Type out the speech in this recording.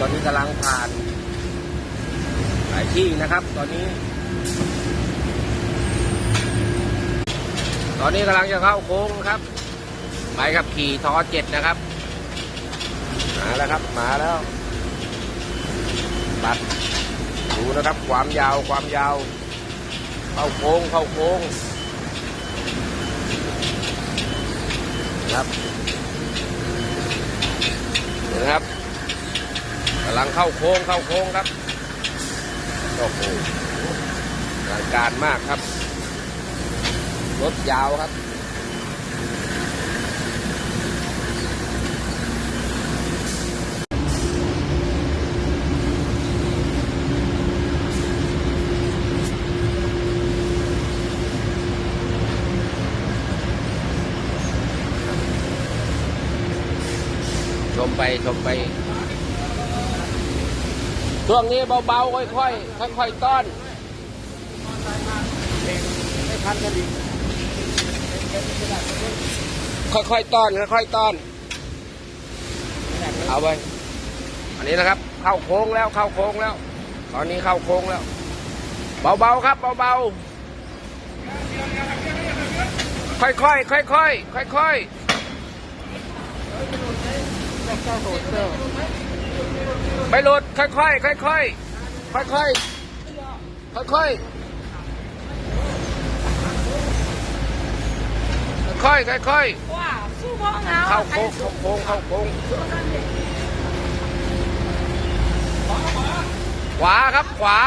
ตอนนี้กำลังผ่านหลายที่นะครับ ตอนนี้ ตอนนี้กำลังจะเข้าโค้งครับไปกับขี่ทอเจ็ดนะครับ มาแล้วครับ มาแล้วตัดดูนะครับ ความยาวความยาว เข้าโค้งเข้าโค้งครับเห็นะครับกำ ลังเข้าโค้งเข้าโค้งครับโอ้โหอลังการมากครับ รถยาวครับชมไปชมไป ช่วงนี้เบาๆ ค่อยๆ ค่อยๆ ต้อนไม่ทันกันอีค่อยๆ ต้อน ค่อยๆ ต้อน เอาไปอันนี้นะครับ เข้าโค้งแล้ว เข้าโค้งแล้ว ตอนนี้เข้าโค้งแล้ว เบาๆ ครับ เบาๆ ค่อยๆ ค่อยๆ ค่อยๆ ไม่หลุดค่อยๆค่อยๆค่อยๆค่อยๆค่อยๆค่อยๆค่อยว้าวสู้พ่อเงาๆเข้าโค้งเข้าโค้งเข้าโค้งขวาครับขวา